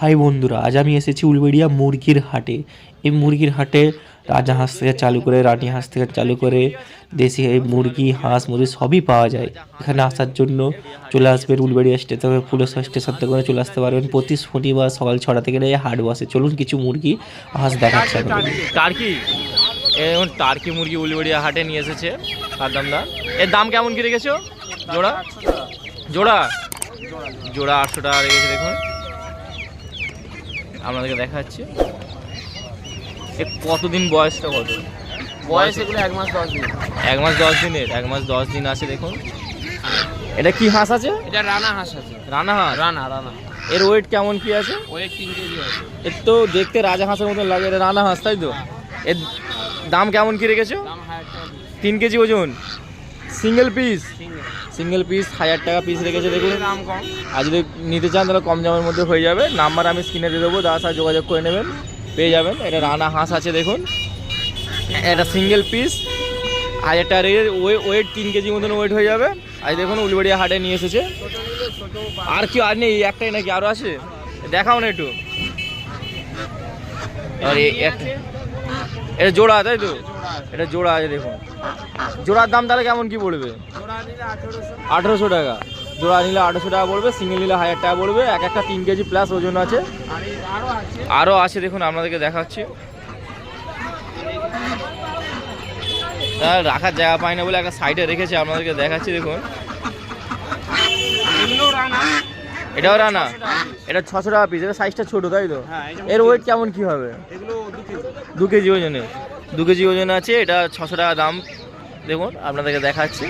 High বন্ধুরা আজ আমি এসেছি উলবেড়িয়া মুরগির হাটে। এই মুরগির হাটে রাজা হাঁস থেকে চালু করে রানী হাঁস থেকে চালু করে দেশি এই মুরগি হাঁস মুরগি সবই পাওয়া যায়। এখানে আসার জন্য চলে আসবেন উলবেড়িয়া স্টেশন পুলিশ স্টেশন থেকে চলে আসতে পারবেন। প্রতি শনিবার সকাল ছটা থেকে এই হাট বসে। চলুন কিছু মুরগি হাঁস দেখাচ্ছে টার্কি এখন টার্কি মুরগি উলবেড়িয়া হাটে নিয়ে এসেছে? সাদ্দাম দা এর দাম কেমন কি রেখেছো? জোড়া? জোড়া? জোড়া আটশো টাকা রেখেছে দেখুন। আপনাদেরকে দেখাচ্ছি। কতদিন বয়সটা কত? বয়স এগুলো এক মাস দশ দিন। এক মাস দশ দিনের এক মাস দশ দিন আছে দেখুন। এটা কি হাঁস আছে? এটা রানা হাঁস আছে। রানা হাঁস? রানা রানা। এর ওয়েট কেমন কি আছে? ওয়েট তিন কেজি আছে। এর তো দেখতে রাজা হাঁসের মতন লাগে এটা রানা হাঁস তাই তো? এর দাম কেমন কি রেখেছো? তিন কেজি ওজন? Single piece single single piece হাজার টাকা পিস রেখেছে দেখুন। দাম কম। আর যদি নিতে চান তাহলে কম দামের মধ্যে হয়ে যাবে। নাম্বার আমি স্ক্রিনে দিয়ে দেবো দাদার সাথে যোগাযোগ করে নেবেন পেয়ে যাবেন। এটা রানা হাঁস আছে দেখুন। এটা সিঙ্গেল পিস হাজার টাকা রেখে ওয়েট তিন কেজি মতন ওয়েট হয়ে যাবে। আজ দেখুন উলবেড়িয়া হাটে নিয়ে এসেছে। আর কি আর নেই একটাই নাকি আরও আছে? দেখাও না একটু। আর একটা এটা জোড়া তাই তো? এটা জোড়া আছে দেখুন। জোড়ার দাম তাহলে কেমন কি পড়বে আঠেরোশো টাকা। জোড়া নিলে আঠেরোশো টাকা পড়বে সিঙ্গেল নিলে হাজার টাকা পড়বে এক একটা তিন কেজি প্লাস ওজন আছে। আর আরও আছে। দেখুন আপনাদেরকে দেখাচ্ছি। রাখার জায়গা পায় না বলে একটা সাইডে রেখেছে আপনাদেরকে দেখাচ্ছি দেখুন। এটাও রানা? এটা ছশো টাকা পিস এটা সাইজটা ছোটো তাই তো? হ্যাঁ এর ওয়েট কেমন কি হবে? দু কেজি। ওজনে দু কেজি ওজন আছে এটা ছশো টাকা দাম। দেখুন, আপনাদেরকে দেখাচ্ছি।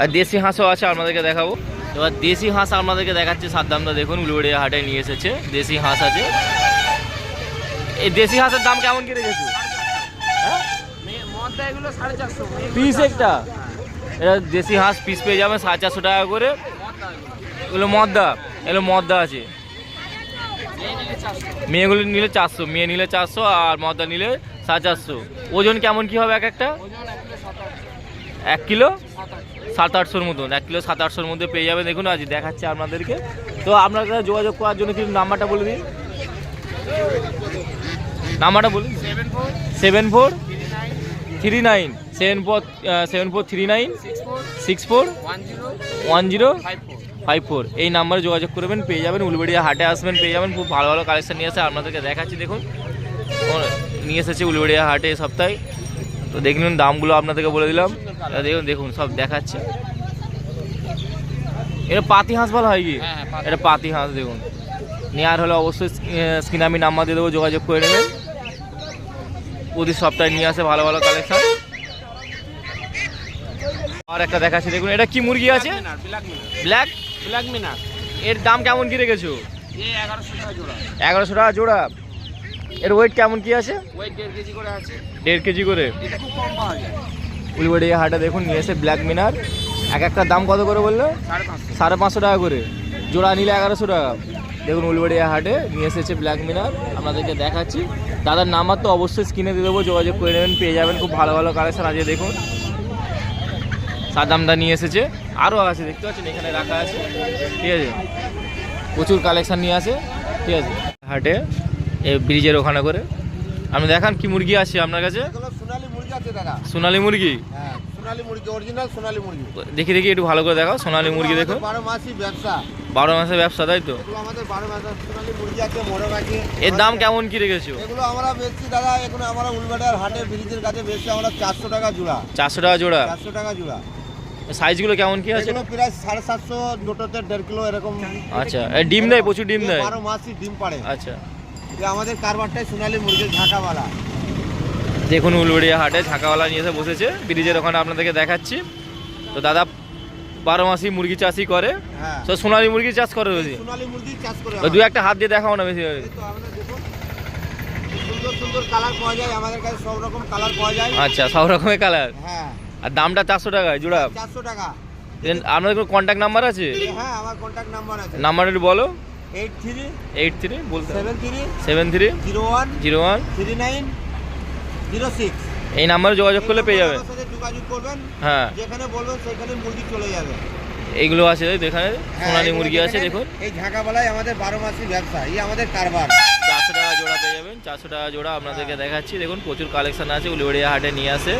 আর দেশি হাঁসও আছে, আপনাদেরকে দেখাবো। এবার দেশি হাঁস আপনাদেরকে দেখাচ্ছে সাদ্দামটা দেখুন, উলুবেড়িয়া হাটে নিয়ে এসেছে, দেশি হাঁস আছে। এই দেশি হাঁসের দাম কেমন কি হ্যাঁ? চারশো পিস একটা। এটা দেশি হাঁস পিস পেয়ে যাবেন সাড়ে চারশো টাকা করে। এগুলো মদ্দা এগুলো মদ্দা আছে। মেয়েগুলো নিলে চারশো মেয়ে নিলে চারশো আর মদ্দা নিলে সাড়ে চারশো। ওজন কেমন কি হবে এক একটা? এক কিলো? সাত আটশোর মতন এক কিলো সাত আটশোর মধ্যে পেয়ে যাবে দেখুন আজ দেখাচ্ছে আপনাদেরকে। তো আপনারা যোগাযোগ করার জন্য কি নাম্বারটা বলে দিন? নাম্বারটা বলুন। Seven four three nine. Seven four seven four three nine. Six four six four one zero one zero five four এই নাম্বারে যোগাযোগ করবেন পেয়ে যাবেন উলবেড়িয়া হাটে আসবেন পেয়ে যাবেন খুব ভালো ভালো কালেকশন নিয়ে এসে আপনাদেরকে দেখাচ্ছি দেখুন। নিয়ে এসেছে উলবেড়িয়া হাটে এই সপ্তাহে। তো দেখুন দামগুলো আপনাদেরকে বলে দিলাম। দেখুন দেখুন সব দেখাচ্ছে। এটা পাতি হাঁস বলা হয় কি? হ্যাঁ, হ্যাঁ। এটা পাতি হাঁস দেখুন। নেওয়ার হলে অবশ্যই স্ক্রিনে আমি নাম্বার দিয়ে দেবো যোগাযোগ করে নেবেন। প্রতি সপ্তাহে নিয়ে আসে ভালো ভালো কালেকশন আর একটা দেখাচ্ছি দেখুন এটা কি মুরগি আছে? ব্ল্যাক? ব্ল্যাক মিনার এর দাম কেমন কি রেখেছো? এগারোশো টাকা জোড়া। এগারোশো টাকা জোড়া। এর ওয়েট কেমন কি আছে? ওয়েট দেড় কেজি করে আছে। দেড় কেজি করে। এটা খুব কম পাওয়া যায়। উলবেড়ি হাটে দেখুন নিয়ে এসে ব্ল্যাক মিনার এক একটা দাম কত করে বলল? সাড়ে পাঁচশো। টাকা করে। জোড়া নিলে এগারোশো টাকা। দেখুন উলবেড়িয়া হাটে নিয়ে এসেছে ব্ল্যাক মিনার আপনাদেরকে দেখাচ্ছি। দাদার নাম্বার তো অবশ্যই স্ক্রিনে দিয়ে দেবো। যোগাযোগ করে নেবেন পেয়ে যাবেন। খুব ভালো ভালো কালেকশন আছে দেখুন। সাদামদা নিয়ে এসেছে। আরও আছে দেখতে পাচ্ছেন এখানে রাখা আছে। ঠিক আছে? প্রচুর কালেকশান নিয়ে আসে ঠিক আছে? হাটে এই ব্রিজের ওখানে করে। আপনি দেখান কি মুরগি আছে আপনার কাছে? সোনালি মুরগি আছে দাদা। সোনালি মুরগি? হ্যাঁ সোনালি মুরগি অরিজিনাল সোনালি মুরগি। দেখি দেখি একটু ভালো করে দেখাও সোনালি মুরগি দেখো। বারো মাসই ব্যবসা। বারো মাসের ব্যবসা তাই তো? আমাদের সোনালি আছে মোরগ এর দাম কেমন কি রেখেছো? এগুলো আমরা বেচছি দাদা এখন আমরা উলবাটার হাটে ব্রিজের কাছে বেচছি আমরা চারশো টাকা জোড়া। চারশো টাকা জোড়া। চারশো টাকা জোড়া। সাইজগুলো কেমন কি আছে? এগুলো প্রায় সাড়ে সাতশো দুটোতে দেড় কিলো এরকম। আচ্ছা এই ডিম দেয় প্রচুর ডিম দেয় বারো মাসই ডিম পাড়ে। আচ্ছা। আমাদের কারবারটাই সোনালি মুরগির ঝাঁকাওয়ালা দেখুন উলবেড়িয়া হাটে ঝাঁকাওয়ালা নিয়ে এসে বসেছে ব্রিজের ওখানে আপনাদেরকে দেখাচ্ছি। তো দাদা বারো মাসি মুরগি চাষই করে। হ্যাঁ। তো সোনালি মুরগি চাষ করে বেশি? সোনালি মুরগি চাষ করে দু একটা হাত দিয়ে দেখাও না বেশি এই তো আপনারা দেখুন সুন্দর সুন্দর কালার পাওয়া যায় আমাদের কাছে সব রকম কালার পাওয়া যায়। আচ্ছা সব রকমের কালার? হ্যাঁ। আর দামটা চারশো টাকায় জোড়া। চারশো টাকা। আপনাদের কোনো কন্ট্যাক্ট নাম্বার আছে? হ্যাঁ আমার কন্ট্যাক্ট নাম্বার আছে। নাম্বার একটু বলো। এইট থ্রি এইট থ্রি বলতে seven three seven three zero one zero one three nine zero six এই নাম্বারে যোগাযোগ করলে পেয়ে যাবেন সাথে যোগাযোগ করবেন। হ্যাঁ। যেখানে বলবেন সেখানে মুরগি চলে যাবে। এইগুলো আছে এখানে সোনালি মুরগি আছে দেখুন। এই ঝাঁকাবেলায় আমাদের বারো মাসি ব্যবসা এই আমাদের কারবার। চারশো টাকা জোড়া পেয়ে যাবেন। চারশো টাকা জোড়া আপনাদেরকে দেখাচ্ছি। দেখুন প্রচুর কালেকশন আছে। উলিবাড়িয়া হাটে নিয়ে আসে।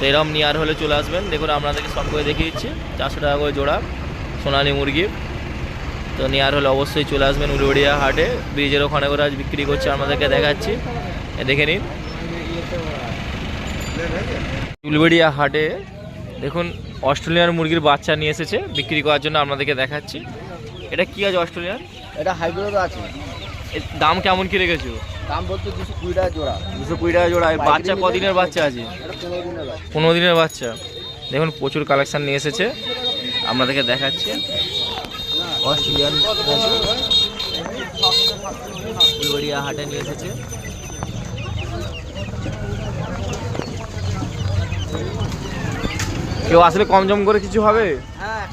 তো এরকম নিয়ার হলে চলে আসবেন। দেখুন আপনাদেরকে সব করে দেখিয়ে দিচ্ছি। চারশো টাকা করে জোড়া সোনালি মুরগি। তো নিয়ার হলে অবশ্যই চলে আসবেন উলিবাড়িয়া হাটে। ব্রিজের ওখানে করে আজ বিক্রি করছে আপনাদেরকে দেখাচ্ছি। এ দেখে নিন। উলবেড়িয়া হাটে দেখুন অস্ট্রেলিয়ার মুরগির বাচ্চা নিয়ে এসেছে। বিক্রি করার জন্য আপনাদেরকে দেখাচ্ছি। এটা কি আছে অস্ট্রেলিয়ান এটা হাইব্রিড আছে। এর দাম কেমন কি রেখেছো? দাম বলতে দুশো কুড়ি টাকা জোড়া। দুশো কুড়ি টাকা জোড়া বাচ্চা কদিনের বাচ্চা আছে? পনেরো দিনের বাচ্চা। দেখুন প্রচুর কালেকশন নিয়ে এসেছে। আপনাদেরকে দেখাচ্ছি। অস্ট্রেলিয়ান ফুলবাড়িয়া হাটে নিয়ে এসেছে। কেউ আসলে কম জম করে কিছু হবে? হ্যাঁ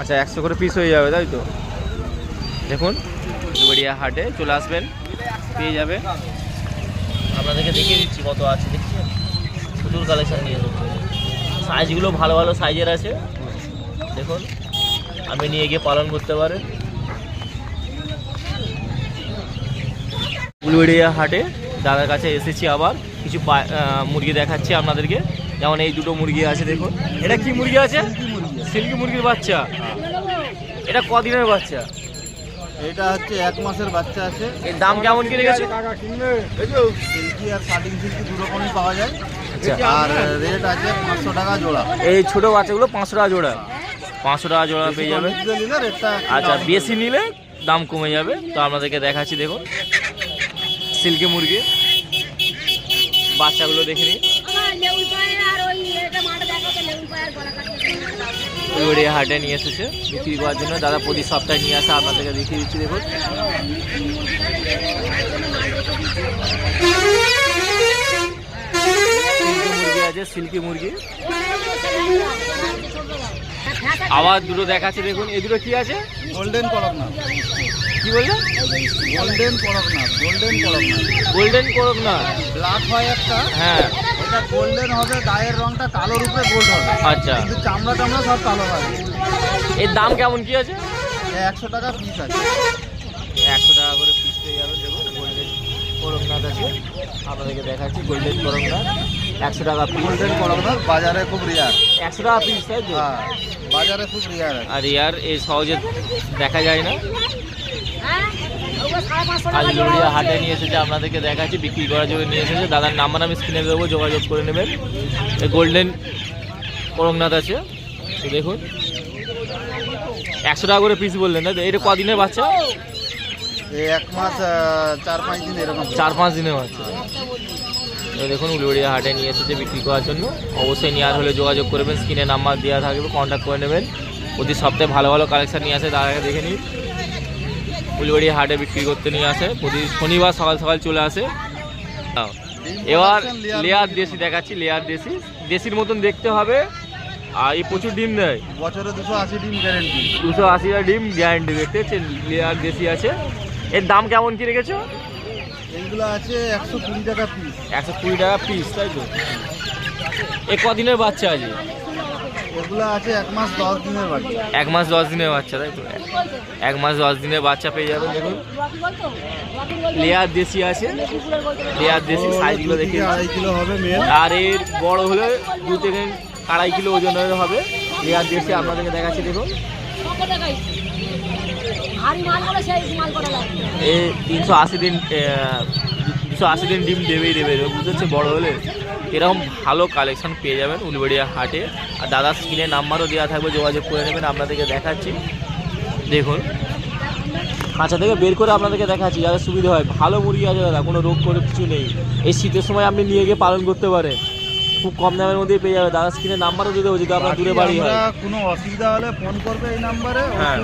আচ্ছা একশো করে পিস হয়ে যাবে তাই তো? দেখুন ফুলবাড়িয়া হাটে চলে আসবেন। পেয়ে যাবে। আপনাদেরকে দেখিয়ে দিচ্ছি কত আছে দেখছেন? প্রচুর কালেকশান নিয়ে এসেছে সাইজগুলো ভালো ভালো সাইজের আছে। দেখুন আমি নিয়ে গিয়ে পালন করতে পারেন ফুলবেড়িয়া হাটে দাদার কাছে এসেছি আবার। কিছু মুরগি দেখাচ্ছি আপনাদেরকে। যেমন এই দুটো মুরগি আছে দেখুন। এটা কি মুরগি আছে? সিল্কি মুরগির বাচ্চা। এটা কদিনের বাচ্চা? এটা হচ্ছে এক মাসের বাচ্চা আছে। এর দাম কেমন কি রেখেছে সিল্কি আর শার্টিং সিল্কি দু রকমই পাওয়া যায়। আচ্ছা। আর রেট আছে পাঁচশো টাকা জোড়া। এই ছোট বাচ্চাগুলো পাঁচশো টাকা জোড়া। পাঁচশো টাকা জোড়া পেয়ে যাবে। আচ্ছা বেশি নিলে দাম কমে যাবে। তো আপনাদেরকে দেখাচ্ছি দেখুন। সিল্কি মুরগি। বাচ্চাগুলো দেখে নিন আমার লেবুর পায়ের আর ওই এটা মাঠে দেখো তো লেবুর পায়ের গলা কাটতে ফুলবাড়িয়া হাটে নিয়ে এসেছে বিক্রি করার জন্য। দাদা প্রতি সপ্তাহে নিয়ে আসে আপনাদেরকে দেখিয়ে দিচ্ছি দেখুন। মুরগি আছে সিল্কি মুরগি। আবার দুটো দেখাচ্ছে দেখুন। এই দুটো কি আছে? গোল্ডেন করকনাথ কি বললেন golden Kadaknath golden Kadaknath golden করক না ব্ল্যাক হয় একটা। হ্যাঁ। এটা গোল্ডেন হবে গায়ের রংটা কালো রূপে গোল্ড হবে। আচ্ছা। কিন্তু চামড়া টামড়া সব কালো হবে। এর দাম কেমন কি আছে? একশো টাকা পিস আছে। একশো টাকা করে পিস পেয়ে যাবেন দেখুন গোল্ডেন করকনাথ আছে। আপনাদেরকে দেখাচ্ছি গোল্ডেন করকনাথ একশো টাকা পিস গোল্ডেন করকনাথ বাজারে খুব রিয়ার একশো টাকা পিস তাই তো? হ্যাঁ বাজারে খুব রিয়ার আর ইয়ার এই সহজে দেখা যায় না হ্যাঁ ওগুলো সাড়ে পাঁচশো আজ লুড়িয়া। হাটে নিয়ে এসেছে আপনাদেরকে দেখাচ্ছি বিক্রি করার জন্য নিয়ে এসেছে। দাদার নাম্বার আমি স্ক্রিনে দেবো যোগাযোগ করে নেবেন। গোল্ডেন করকনাথ আছে দেখুন। একশো টাকা করে পিস বললেন তো? এটা কদিনের বাচ্চা? এক মাস চার পাঁচ দিন এরকম চার পাঁচ দিনের বাচ্চা। দেখুন উলুড়িয়া হাটে নিয়ে এসেছে বিক্রি করার জন্য। অবশ্যই নেওয়ার হলে যোগাযোগ করবেন স্ক্রিনে নাম্বার দেওয়া থাকবে কন্ট্যাক্ট করে নেবেন। প্রতি সপ্তাহে ভালো ভালো কালেকশন নিয়ে আসে তার আগে দেখে নিন। উলুবাড়ি হাটে বিক্রি করতে নিয়ে আসে। প্রতি শনিবার সকাল সকাল চলে আসে। এবার লেয়ার দেশি দেখাচ্ছি লেয়ার দেশি। দেশির মতন দেখতে হবে। আর এই প্রচুর ডিম দেয়। বছরে দুশো আশি ডিম গ্যারেন্টি দুশো আশিটা ডিম গ্যারেন্টি দেখতে হচ্ছে লেয়ার দেশি আছে। এর দাম কেমন কি রেখেছো? এইগুলো আছে একশো কুড়ি টাকা পিস একশো কুড়ি টাকা পিস তাই তো? এ কদিনের বাচ্চা আছে? এগুলো আছে এক মাস দশ দিনের বাকি এক মাস দশ দিনের বাচ্চা তাই তো? এক মাস দশ দিনের বাচ্চা পেয়ে যাবেন দেখুন। লেয়ার দেশি আছে। লেয়ার দেশি সাইজগুলো দেখে আড়াই কিলো হবে আর এর বড় হলে দু থেকে আড়াই কিলো ওজনের হবে। লেয়ার দেশি আপনাদেরকে দেখাচ্ছি দেখুন। কত টাকায়? ভারী মাল করে সেই মাল করা লাগবে এ তিনশো আশি দিন দুশো আশি দিন ডিম দেবেই দেবে বুঝতে পারছে বড় হলে। এরকম ভালো কালেকশন পেয়ে যাবেন উলবেড়িয়া হাটে। আর দাদার স্ক্রিনে নাম্বারও দেওয়া থাকবে যোগাযোগ করে নেবেন আপনাদেরকে দেখাচ্ছি। দেখুন। খাঁচা থেকে বের করে আপনাদেরকে দেখাচ্ছি যাতে সুবিধা হয়। ভালো মুরগি আছে দাদা কোনো রোগ করে কিছু নেই। এই শীতের সময় আপনি নিয়ে গিয়ে পালন করতে পারেন। খুব কম দামের মধ্যেই পেয়ে যাবে। দাদা স্ক্রিনে নাম্বারও দিয়ে দেবো যদি আপনার দূরে বাড়ি হয়। কোনো অসুবিধা হলে ফোন করবে এই নাম্বারে হ্যাঁ।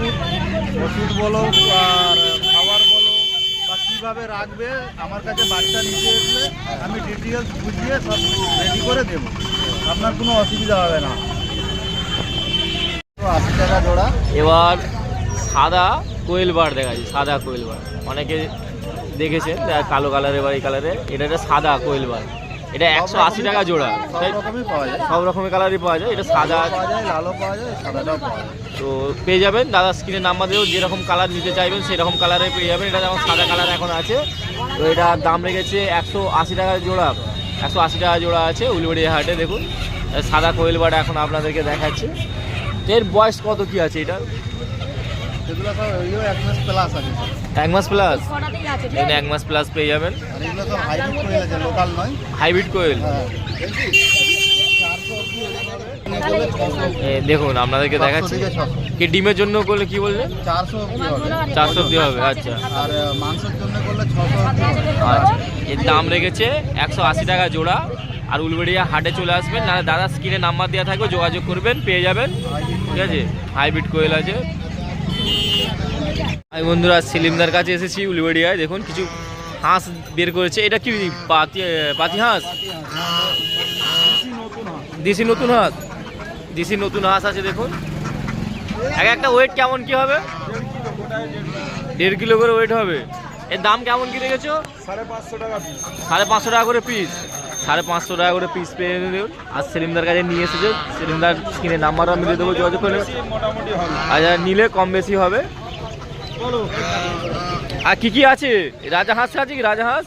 ওষুধ বলো কীভাবে রাখবে, আমার কাছে বাচ্চা নিতে এসলে আমি ডিটেলস বুঝিয়ে সব রেডি করে দেবো। আপনার কোনো অসুবিধা হবে না। আশি টাকা জোড়া। এবার সাদা কোয়েল বার দেখা যায় সাদা কোয়েল বার। অনেকে দেখেছেন, কালো কালারে বা এই কালারে এটা একটা সাদা কোয়েল বার। এটা একশো আশি টাকা জোড়া। সব রকমই পাওয়া যায়। সব রকমের কালারই পাওয়া যায়। এটা সাদা পাওয়া যায় লালও পাওয়া যায় সাদাটাও পাওয়া যায়। তো পেয়ে যাবেন। দাদা স্ক্রিনের নাম্বার দিয়েও যেরকম কালার নিতে চাইবেন সেরকম কালারে পেয়ে যাবেন। এটা যেমন সাদা কালার এখন আছে। তো এটার দাম রেখেছে একশো আশি টাকা জোড়া। একশো আশি টাকা জোড়া আছে উলবেড়ি হাটে দেখুন। সাদা কোয়েল বাটা এখন আপনাদেরকে দেখাচ্ছে। এর বয়স কত কি আছে এটা এগুলো সব এগুলো এক মাস প্লাস আছে এক মাস প্লাস এখানে এক মাস প্লাস পেয়ে যাবেন। আর এগুলো সব হাইব্রিড করে আছে লোকাল নয়। হাইব্রিড কোয়েল হ্যাঁ। এ, দেখুন আপনাদেরকে দেখাচ্ছি। কি ডিমের জন্য করলে কি বললেন? চারশো অব্দি হবে। চারশো অব্দি হবে আচ্ছা। আর মাংসের জন্য করলে ছশো আচ্ছা এর দাম রেখেছে একশো আশি টাকা জোড়া। আর উলবেড়িয়া হাটে চলে আসবেন নাহলে দাদা স্ক্রিনে নাম্বার দেওয়া থাকবে যোগাযোগ করবেন পেয়ে যাবেন। ঠিক আছে? হাইব্রিড কোয়েল আছে। আমি বন্ধুরা সিলিমদার কাছে এসেছি উলবেড়িয়ায়। দেখুন কিছু হাঁস বের করেছে। এটা কি? পাতি পাতি হাঁস? দেশি নতুন হাঁস। দেশি নতুন হাঁস আছে দেখুন। এক একটা ওয়েট কেমন কি হবে? দেড় কিলো করে ওয়েট হবে। এর দাম কেমন কি রেখেছো সাড়ে পাঁচশো টাকা সাড়ে পাঁচশো টাকা করে পিস সাড়ে পাঁচশো টাকা করে পিস পেয়ে দেবেন আর সেলিমদার কাছে নিয়ে এসেছে। সেলিমদার স্ক্রিনে নাম্বার আমি দিয়ে দেবো, যোগাযোগ করে আচ্ছা নিলে কম বেশি হবে। আর কি কি আছে? রাজা হাঁস আছে কি? রাজা হাঁস?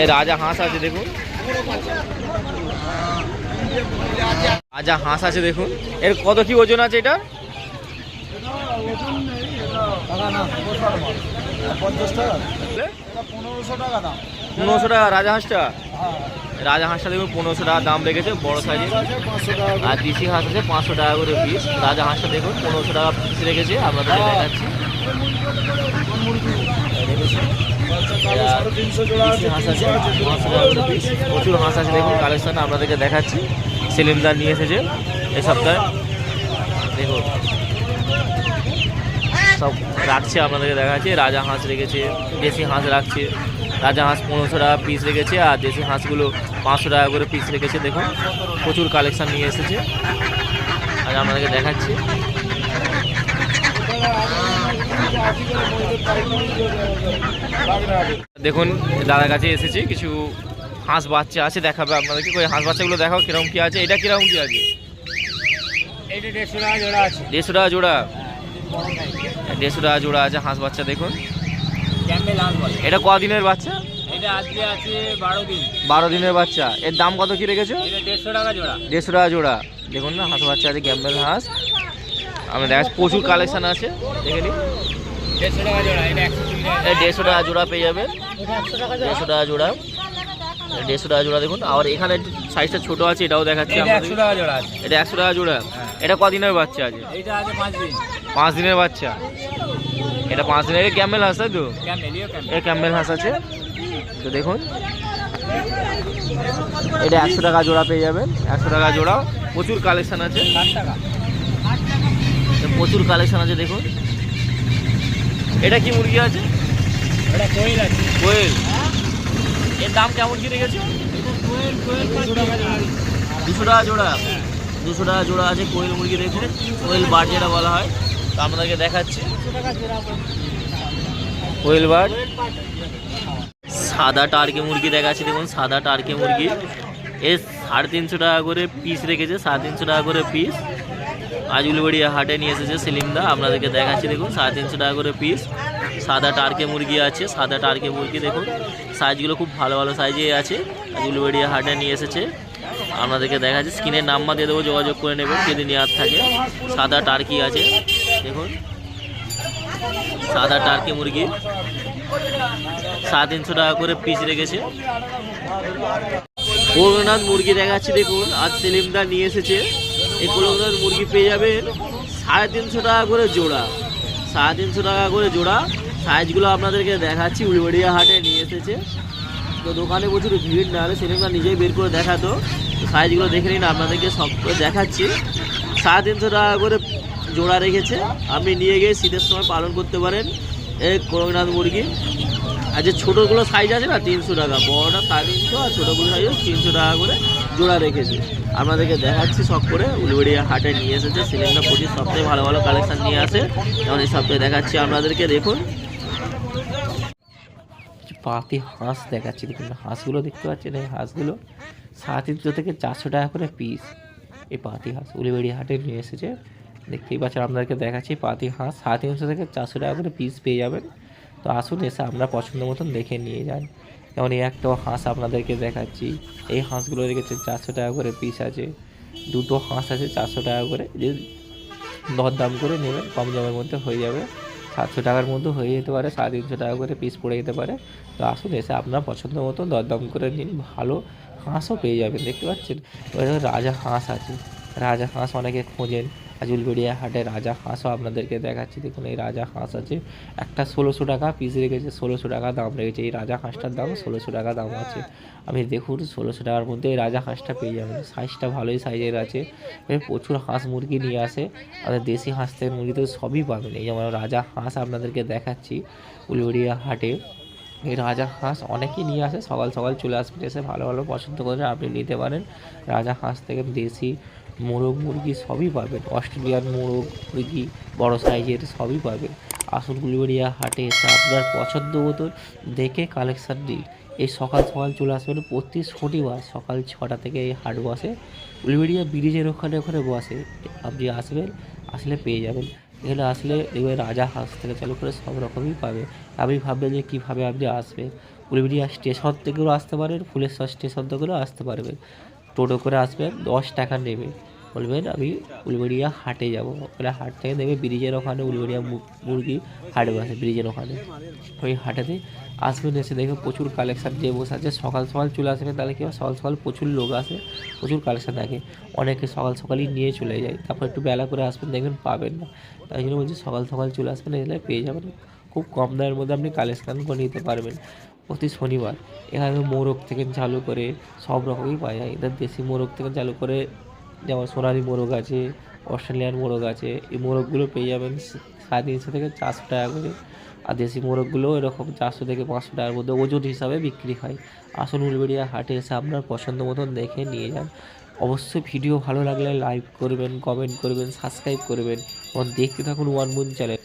এই রাজা হাঁস আছে, দেখুন। রাজা হাঁস আছে, দেখুন। এর কত কি ওজন আছে এটা? পনেরোশো টাকা রাজা হাঁসটা রাজা হাঁসটা দেখুন পনেরোশো টাকা দাম রেখেছে বড় সাইজে আর দেশি হাঁস আছে পাঁচশো টাকা করে পিস রাজা হাঁসটা দেখুন পনেরোশো টাকা পিস রেখেছে আপনাদের দেখাচ্ছি। করে পিস প্রচুর হাঁস আছে দেখুন কালেকশন আপনাদেরকে দেখাচ্ছি। সিলিন্ডার নিয়ে এসেছে এই সপ্তাহে। দেখুন। সব রাখছে আপনাদেরকে দেখাচ্ছে। রাজা হাঁস রেখেছে দেশি হাঁস রাখছে। রাজা হাঁস পনেরোশো টাকা পিস রেখেছে আর দেশি হাঁসগুলো পাঁচশো টাকা করে পিস রেখেছে দেখুন। প্রচুর কালেকশন নিয়ে এসেছে। আজ আপনাদেরকে দেখাচ্ছি। দেখুন দাদার কাছে এসেছি কিছু হাঁস বাচ্চা আছে দেখাবে আপনাদেরকে। ওই হাঁস বাচ্চাগুলো দেখাও কীরকম কি আছে? এটা কীরকম কি আছে? দেড়শো টাকা জোড়া আছে। দেড়শো টাকা জোড়া। দেড়শো টাকা জোড়া আছে হাঁস বাচ্চা দেখুন। এটা কদিনের বাচ্চা? এটা বারো দিনের বাচ্চা। এর দাম কত কি রেখেছো? দেড়শো টাকা জোড়া। দেখুন না হাঁস বাচ্চা আছে গ্যাম্বেল হাঁস। আমরা দেখা প্রচুর কালেকশন আছে দেখে নিন দেড়শো টাকা জোড়া এটা পেয়ে যাবেন এটা জোড়া। দেড়শো টাকা জোড়া। দেড়শো টাকা জোড়া দেখুন। আর এখানে সাইজটা ছোট আছে এটাও দেখাচ্ছি এটা একশো টাকা জোড়া এটা একশো টাকা জোড়া। এটা কদিনের বাচ্চা আছে? এইটা আছে পাঁচ দিন। পাঁচ দিনের বাচ্চা। এটা পাঁচ দিনের এটা ক্যাম্বেল হাঁস তাই তো? এ ক্যাম্বেল। হাঁস আছে। তো দেখুন এটা একশো টাকা জোড়া পেয়ে যাবেন। একশো টাকা জোড়া প্রচুর কালেকশন আছে। প্রচুর কালেকশান আছে দেখুন। এটা কি মুরগি আছে? এটা কোয়েল আছে। কোয়েল। এর দাম কেমন কি রেখেছো? দুশো টাকা জোড়া। দুশো টাকা জোড়া? আছে কোয়েল মুরগি দেখুন কোয়েল বার্ড যেটা বলা হয়। আপনাদেরকে দেখাচ্ছি। বার্ড সাদা টার্কে মুরগি দেখাচ্ছি, দেখুন, সাদা টার্কে মুরগি। এর সাড়ে তিনশো টাকা করে পিস রেখেছে, সাড়ে তিনশো টাকা করে পিস আজুলবাড়িয়া হাটে নিয়ে এসেছে সেলিমদা, আপনাদেরকে দেখাচ্ছি, দেখুন, সাড়ে তিনশো টাকা করে পিস সাদা টার্কে মুরগি আছে, সাদা টার্কে মুরগি, দেখুন সাইজগুলো খুব ভালো ভালো সাইজে আছে। আজুলবাড়িয়া হাটে নিয়ে এসেছে। আপনাদেরকে দেখাচ্ছি স্ক্রিনের নাম্বার দিয়ে দেবো, যোগাযোগ করে নেবেন, যদি নেওয়ার থাকে। সাদা টার্কি আছে। সাদা টার্কি মুরগি। সাড়ে তিনশো টাকা করে পিস রেখেছে। করুণাথ মুরগি দেখাচ্ছি, দেখুন। আজ সেলিমদা নিয়ে এসেছে। এই করুণাথ মুরগি পেয়ে যাবেন সাড়ে তিনশো টাকা করে জোড়া। সাড়ে তিনশো টাকা করে জোড়া। সাইজগুলো আপনাদেরকে দেখাচ্ছি। উড়িবাড়িয়া হাটে নিয়ে এসেছে। তো দোকানে প্রচুর ভিড় না হলে সেলিমদা নিজেই বের করে দেখাতো। সাইজগুলো দেখে নিন, আপনাদেরকে সব দেখাচ্ছি। সাড়ে তিনশো টাকা করে জোড়া রেখেছে। আপনি নিয়ে গিয়ে শীতের সময় পালন করতে পারেন। এই করকনাথ মুরগি। আর যে ছোটোগুলো সাইজ আছে না, তিনশো টাকা। বড়টা সাড়ে তিনশো আর ছোটোগুলো সাইজ তিনশো টাকা করে জোড়া রেখেছে। আপনাদেরকে দেখাচ্ছি সব করে। উলবেড়িয়া হাটে নিয়ে এসেছে। সিলিন্ডার প্রতি সপ্তাহে ভালো ভালো কালেকশান নিয়ে আসে। যেমন এই সপ্তাহে দেখাচ্ছি আপনাদেরকে, দেখুন। পাতি হাঁস দেখাচ্ছি, দেখুন। হাঁসগুলো দেখতে পাচ্ছেন? এই হাঁসগুলো সাড়ে তিনশো থেকে চারশো টাকা করে পিস এই পাতি হাঁস উলিবেড়ি হাটে নিয়ে এসেছে। দেখতেই পাচ্ছেন, আপনাদেরকে দেখাচ্ছি পাতি হাঁস। সাড়ে তিনশো থেকে চারশো টাকা করে পিস পেয়ে যাবেন। তো আসুন, এসে আপনার পছন্দ মতন দেখে নিয়ে যান। যেমন এই একটা হাঁস আপনাদেরকে দেখাচ্ছি। এই হাঁসগুলো রেখেছে চারশো টাকা করে পিস আছে। দুটো হাঁস আছে চারশো টাকা করে। যে দরদাম করে নেবেন, কম দামের মধ্যে হয়ে যাবে। সাতশো টাকার মধ্যে হয়ে যেতে পারে, সাড়ে তিনশো টাকা করে পিস পড়ে যেতে পারে। তো আসুন, এসে আপনার পছন্দ মতো দরদাম করে নিন। ভালো হাঁসও পেয়ে যাবেন, দেখতে পাচ্ছেন? রাজা হাঁস আছে। রাজা হাঁস অনেকে খোঁজেন। আজুলবেড়িয়া হাটে রাজা হাঁসও আপনাদেরকে দেখাচ্ছি। দেখুন, এই রাজা হাঁস আছে। একটা ষোলোশো টাকা পিস রেখেছে, ষোলোশো টাকা দাম রেখেছে। এই রাজা হাঁসটার দাম ষোলোশো টাকা দাম আছে। আমি দেখুন, ষোলোশো টাকার মধ্যে এই রাজা হাঁসটা পেয়ে যাবেন। সাইজটা ভালোই সাইজের আছে। প্রচুর হাঁস মুরগি নিয়ে আসে। আমাদের দেশি হাঁস থেকে মুরগি তো সবই পাবেন। এই যেমন রাজা হাঁস আপনাদেরকে দেখাচ্ছি উলবেড়িয়া হাটে। এই রাজা হাঁস অনেকেই নিয়ে আসে। সকাল সকাল চলে আসবেন, এসে ভালো ভালো পছন্দ করে আপনি নিতে পারেন। রাজা হাঁস থেকে দেশি মোরগ মুরগি সবই পাবেন অস্ট্রেলিয়ান মোরগ, মুরগি, বড় সাইজের সবই পাবেন আসুন গুলিবাড়িয়া হাটে এসে আপনার পছন্দ মতো দেখে কালেকশান দিন এই সকাল সকাল চলে আসবেন প্রতি শনিবার সকাল ছটা থেকে এই হাট বসে। উলবেড়িয়া ব্রিজের ওখানে ওখানে বসে। আপনি আসবেন, আসলে পেয়ে যাবেন। এখানে আসলে দেখবেন রাজা হাঁস থেকে চালু করে সব রকমই পাবে। আপনি ভাববেন যে কীভাবে আপনি আসবেন। উলবেড়িয়া স্টেশন থেকেও আসতে পারেন, ফুলেশ্বর স্টেশন থেকেও আসতে পারবেন। টোটো করে আসবেন দশ টাকা নেবে। বলবেন, আমি উলবেড়িয়া হাটে যাব। ওখানে হাট থেকে দেখবে ব্রিজের ওখানে উলবেড়িয়া মুরগি হাট বসে, ব্রিজের ওখানে। ওই হাটেতে আসবেন এসে দেখবে প্রচুর কালেকশান যে বসে আছে। সকাল সকাল চলে আসবেন তাহলে কী সকাল সকাল প্রচুর লোক আসে, প্রচুর কালেকশান থাকে। অনেকে সকাল সকালই নিয়ে চলে যায়। তারপর একটু বেলা করে আসবেন, দেখবেন পাবেন না। তাই জন্য বলছি, সকাল সকাল চলে আসবেন, এলে পেয়ে যাবেন। খুব কম দামের মধ্যে আপনি কালেকশান করে নিতে পারবেন। প্রতি শনিবার। এখানে মোরগ থেকে চালু করে সব রকমই পাওয়া যায়। এদের দেশি মোরগ থেকে চালু করে যেমন সোনালি মোরগ আছে, অস্ট্রেলিয়ান মোরগ আছে, এই মোরগগুলো পেয়ে যাবেন সাড়ে তিনশো থেকে চারশো টাকা করে। আর দেশি মোরগগুলো এরকম চারশো থেকে পাঁচশো টাকার মধ্যে ওজন হিসাবে বিক্রি হয়। আসুন উলবেড়িয়া হাটে এসে আপনার পছন্দ মতন দেখে নিয়ে যান। অবশ্যই ভিডিও ভালো লাগলে লাইক করবেন, কমেন্ট করবেন, সাবস্ক্রাইব করবেন এবং দেখতে থাকুন ওয়ান মুন চ্যানেল।